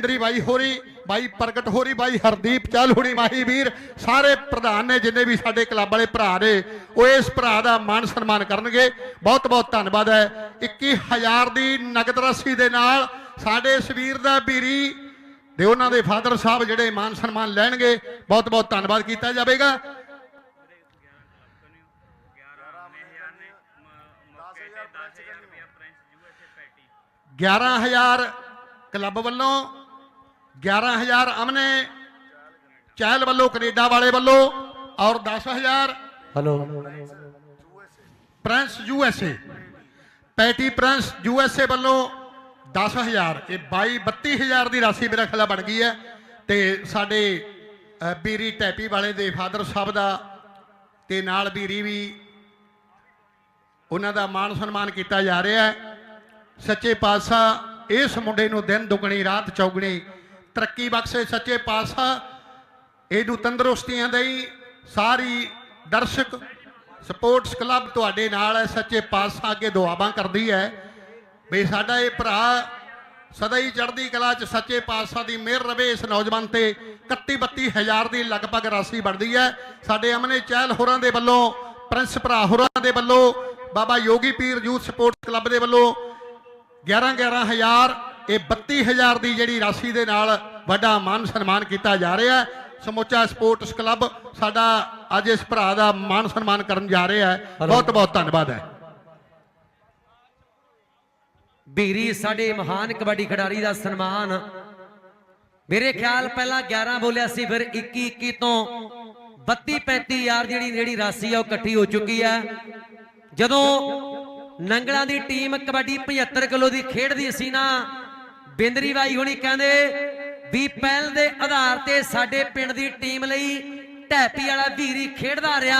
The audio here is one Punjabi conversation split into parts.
ਇੰਦਰੀ ਬਾਈ ਹੋਰੀ ਬਾਈ ਪ੍ਰਗਟ ਹੋਰੀ ਬਾਈ ਹਰਦੀਪ ਚਲ ਹੋਣੀ ਮਾਹੀ ਵੀਰ ਸਾਰੇ ਪ੍ਰਧਾਨ ਨੇ ਜਿੰਨੇ ਵੀ ਸਾਡੇ ਕਲੱਬ ਵਾਲੇ ਭਰਾ ਨੇ ਉਹ ਇਸ ਭਰਾ ਦਾ ਮਾਣ ਸਨਮਾਨ ਕਰਨਗੇ। ਬਹੁਤ ਬਹੁਤ ਧੰਨਵਾਦ ਹੈ। 21000 ਦੀ ਨਗਦ ਰਾਸ਼ੀ ਦੇ ਨਾਲ ਸਾਡੇ ਇਸ ਵੀਰ ਦਾ ਵੀਰੀ ਤੇ ਉਹਨਾਂ ਦੇ ਫਾਦਰ ਸਾਹਿਬ ਜਿਹੜੇ ਮਾਨ ਸਨਮਾਨ ਲੈਣਗੇ ਬਹੁਤ ਬਹੁਤ ਧੰਨਵਾਦ ਕੀਤਾ ਜਾਵੇਗਾ। ਗਿਆਰਾਂ ਹਜ਼ਾਰ ਕਲੱਬ ਵੱਲੋਂ 11000 ਅਮਨੇ ਚਹਿਲ ਵੱਲੋਂ ਕੈਨੇਡਾ ਵਾਲੇ ਵੱਲੋਂ ਔਰ 10000 hello prince U S A. Patty Prince U S A ਵੱਲੋਂ 10000 ਇਹ 22 32000 ਦੀ ਰਾਸ਼ੀ ਮੇਰਾ ਖਿਆਲ ਬਣ ਗਈ ਹੈ ਤੇ ਸਾਡੇ ਬੀਰੀ ਟੈਪੀ ਵਾਲੇ ਦੇ ਫਾਦਰ ਸਾਹਿਬ ਦਾ ਤੇ ਨਾਲ ਬੀਰੀ ਵੀ ਉਹਨਾਂ ਦਾ ਮਾਣ ਸਨਮਾਨ ਕੀਤਾ ਜਾ ਰਿਹਾ ਹੈ। ਸੱਚੇ ਪਾਤਸ਼ਾਹ ਇਸ ਮੁੰਡੇ ਨੂੰ ਦਿਨ ਦੁਗਣੀ ਰਾਤ ਚੌਗਣੀ ਤਰੱਕੀ ਬਖਸ਼ੇ ਸੱਚੇ ਪਾਤਸ਼ਾਹ। ਇਹਨੂੰ ਤੰਦਰੁਸਤੀਆਂ ਦੇਈ ਸਾਰੀ ਦਰਸ਼ਕ, ਸਪੋਰਟਸ ਕਲੱਬ ਤੁਹਾਡੇ ਨਾਲ ਹੈ, ਸੱਚੇ ਪਾਤਸ਼ਾਹ ਅੱਗੇ ਦੁਆਵਾਂ ਕਰਦੀ ਹੈ। ਵੀ ਸਾਡਾ ਇਹ ਭਰਾ ਸਦਾ ਹੀ ਚੜ੍ਹਦੀ ਕਲਾ 'ਚ ਸੱਚੇ ਪਾਤਸ਼ਾਹ ਦੀ ਮਿਹਰ ਰਵੇ, ਇਸ ਨੌਜਵਾਨ ਤੇ 31 32 ਹਜ਼ਾਰ ਦੀ ਲਗਭਗ ਰਾਸ਼ੀ ਬਣਦੀ ਹੈ। ਸਾਡੇ ਅਮਨੇ ਚਹਿਲ ਹੋਰਾਂ ਦੇ ਵੱਲੋਂ, ਪ੍ਰਿੰਸ ਭਰਾ ਹੋਰਾਂ ਦੇ ਵੱਲੋਂ, ਬਾਬਾ ਯੋਗੀ ਪੀਰ ਯੂਥ ਸਪੋਰਟਸ ਕਲੱਬ ਦੇ ਵੱਲੋਂ 11 11000 ਇਹ 32000 ਦੀ ਜਿਹੜੀ ਰਾਸ਼ੀ ਦੇ ਨਾਲ ਵੱਡਾ ਮਾਨ ਸਨਮਾਨ ਕੀਤਾ ਜਾ ਰਿਹਾ ਹੈ। ਸਮੁੱਚਾ ਸਪੋਰਟਸ ਕਲੱਬ ਸਾਡਾ ਅੱਜ ਇਸ ਭਰਾ ਦਾ ਮਾਨ ਸਨਮਾਨ ਕਰਨ ਜਾ ਰਿਹਾ ਹੈ। ਬਹੁਤ ਬਹੁਤ ਧੰਨਵਾਦ ਹੈ। ਵੀਰੀ ਸਾਡੇ ਮਹਾਨ ਕਬੱਡੀ ਖਿਡਾਰੀ ਦਾ ਸਨਮਾਨ। ਮੇਰੇ ਖਿਆਲ ਪਹਿਲਾਂ 11 ਬੋਲਿਆ ਸੀ ਫਿਰ 21 21 ਤੋਂ 32 35 ਯਾਰ ਜਿਹੜੀ ਜਿਹੜੀ ਰਾਸ਼ੀ ਆ ਉਹ ਇਕੱਠੀ ਹੋ ਚੁੱਕੀ ਹੈ। ਜਦੋਂ ਨੰਗਲਾਂ ਦੀ ਟੀਮ ਕਬੱਡੀ 75 ਕਿਲੋ ਦੀ ਖੇਡਦੀ ਸੀ ਨਾ ਬਿੰਦਰੀ ਬਾਈ ਹੁਣੀ ਕਹਿੰਦੇ ਵੀ ਪਹਿਲ ਦੇ ਆਧਾਰ ਤੇ ਸਾਡੇ ਪਿੰਡ ਦੀ ਟੀਮ ਲਈ ਢੈਪੀ ਵਾਲਾ ਵੀਰੀ ਖੇਡਦਾ ਰਿਹਾ।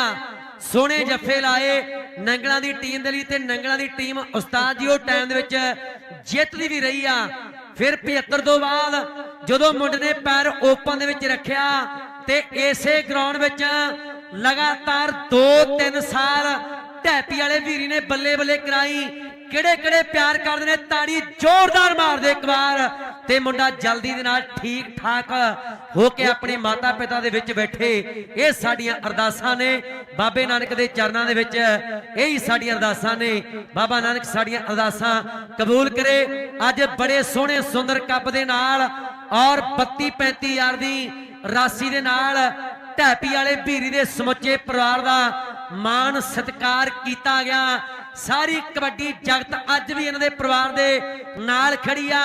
ਸੋਹਣੇ ਜੱਫੇ ਲਾਏ, ਨੰਗਲਾਂ ਦੀ ਟੀਮ ਦੇ ਲਈ ਤੇ ਨੰਗਲਾਂ ਦੀ ਟੀਮ ਉਸਤਾਦ ਜੀ, ਉਹ ਟਾਈਮ ਦੇ ਵਿੱਚ ਜਿੱਤਦੀ ਵੀ ਰਹੀ ਆ। ਫਿਰ 75 ਤੋਂ ਬਾਅਦ ਜਦੋਂ ਮੁੰਡੇ ਨੇ ਪੈਰ ਓਪਨ ਦੇ ਵਿੱਚ ਰੱਖਿਆ ਤੇ ਇਸੇ ਗਰਾਊਂਡ ਵਿੱਚ ਲਗਾਤਾਰ 2-3 ਸਾਲ ਢੈਪੀ ਵਾਲੇ ਵੀਰੀ ਨੇ ਬੱਲੇ ਬੱਲੇ ਕਰਾਈ। ਕਿਹੜੇ ਕਿਹੜੇ ਪਿਆਰ ਕਰਦੇ ਨੇ? ਤਾੜੀ ਜ਼ੋਰਦਾਰ ਮਾਰਦੇ ਇੱਕ ਵਾਰ। ਤੇ ਮੁੰਡਾ ਜਲਦੀ ਦੇ ਨਾਲ ਠੀਕ ਠਾਕ ਹੋ ਕੇ ਆਪਣੇ ਮਾਤਾ ਪਿਤਾ ਦੇ ਵਿੱਚ ਬੈਠੇ। ਇਹ ਸਾਡੀਆਂ ਅਰਦਾਸਾਂ ਨੇ। ਬਾਬੇ ਨਾਨਕ ਦੇ ਚਰਨਾਂ ਦੇ ਵਿੱਚ ਇਹ ਹੀ ਸਾਡੀਆਂ ਅਰਦਾਸਾਂ ਨੇ। ਬਾਬਾ ਨਾਨਕ ਸਾਡੀਆਂ ਅਰਦਾਸਾਂ ਕਬੂਲ ਕਰੇ। ਅੱਜ ਬੜੇ ਸੋਹਣੇ, ਸੁੰਦਰ ਕੱਪ ਦੇ ਨਾਲ ਔਰ 32 35 ਯਾਰ ਦੀ ਰਾਸ਼ੀ ਦੇ ਨਾਲ ਢੈਪੀ ਵਾਲੇ ਭੀਰੀ ਦੇ ਸਮੁੱਚੇ ਪਰਿਵਾਰ ਦਾ ਮਾਣ ਸਤਿਕਾਰ ਕੀਤਾ ਗਿਆ। ਸਾਰੀ ਕਬੱਡੀ ਜਗਤ ਅੱਜ ਵੀ ਇਹਨਾਂ ਦੇ ਪਰਿਵਾਰ ਦੇ ਨਾਲ ਖੜੀ ਆ।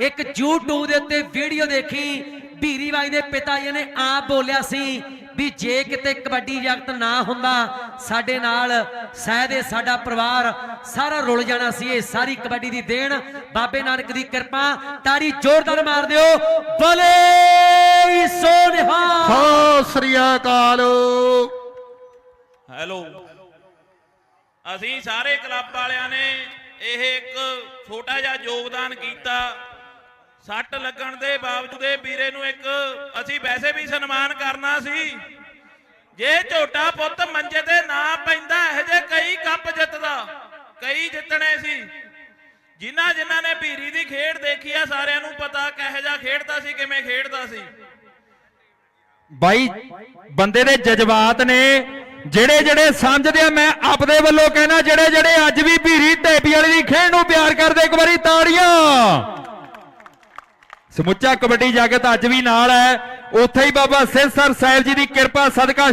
ਇੱਕ YouTube ਦੇ ਉੱਤੇ ਵੀਡੀਓ ਦੇਖੀ। ਵੀਰੀ ਬਾਈ ਦੇ ਪਿਤਾ ਜੀ ਨੇ ਆਪ ਬੋਲਿਆ ਸੀ ਵੀ ਜੇ ਕਿਤੇ ਕਬੱਡੀ ਜਗਤ ਨਾ ਹੁੰਦਾ, ਸਾਡੇ ਨਾਲ ਸ਼ਾਇਦ ਸਾਡਾ ਪਰਿਵਾਰ ਸਾਰਾ ਰੁਲ ਜਾਣਾ ਸੀ। ਇਹ ਸਾਰੀ ਕਬੱਡੀ ਦੀ ਦੇਣ। ਬਾਬੇ ਨਾਨਕ ਦੀ ਕਿਰਪਾ। ਤਾੜੀ ਜ਼ੋਰਦਾਰ ਮਾਰ ਦਿਓ। ਬੋਲੇ ਸੋਨਿਹਾ ਸਤਿ ਸ੍ਰੀ ਅਕਾਲ। ਹੈਲੋ। ਅਸੀਂ ਸਾਰੇ ਕਲੱਬ ਵਾਲਿਆਂ ਨੇ ਇਹ ਇੱਕ ਛੋਟਾ ਜਿਹਾ ਯੋਗਦਾਨ ਕੀਤਾ। ਸੱਟ ਲੱਗਣ ਦੇ ਬਾਵਜੂਦ ਇਹ ਵੀਰੇ ਨੂੰ ਇੱਕ ਅਸੀਂ ਵੈਸੇ ਵੀ ਸਨਮਾਨ ਕਰਨਾ ਸੀ। ਜੇ ਝੋਟਾ ਪੁੱਤ ਮੰਜੇ ਤੇ ਨਾ ਪੈਂਦਾ, ਇਹ ਜੇ ਕਈ ਕੱਪ ਜਿੱਤਦਾ, ਕਈ ਜਿੱਤਣੇ ਸੀ। ਜਿਨ੍ਹਾਂ ਜਿਨ੍ਹਾਂ ਨੇ ਵੀਰੀ ਦੀ ਖੇਡ ਦੇਖੀ ਆ, ਸਾਰਿਆਂ ਨੂੰ ਪਤਾ ਕਿਹੋ ਜਿਹਾ ਖੇਡਦਾ ਸੀ, ਕਿਵੇਂ ਖੇਡਦਾ ਸੀ। ਬਾਈ, ਬੰਦੇ ਦੇ ਜਜ਼ਬਾਤ ਨੇ ਜਿਹੜੇ ਜਿਹੜੇ ਸਮਝਦੇ ਆ, ਮੈਂ ਆਪਦੇ ਵੱਲੋਂ ਕਹਿਣਾ, ਜਿਹੜੇ ਜਿਹੜੇ ਅੱਜ ਵੀ ਭੀਰੀ ਢੇਪੀ ਵਾਲੀ ਦੀ ਖੇਡ ਨੂੰ ਪਿਆਰ ਕਰਦੇ, ਇੱਕ ਵਾਰੀ ਤਾੜੀਆਂ। ਸਮੁੱਚਾ ਕਬੱਡੀ ਜਗਤ ਅੱਜ ਵੀ ਨਾਲ ਹੈ। ਉੱਥੇ ਹੀ ਬਾਬਾ ਸਿੰਘ ਸਰ ਸਾਹਿਬ ਜੀ ਦੀ ਕਿਰਪਾ, ਸਦਕਾ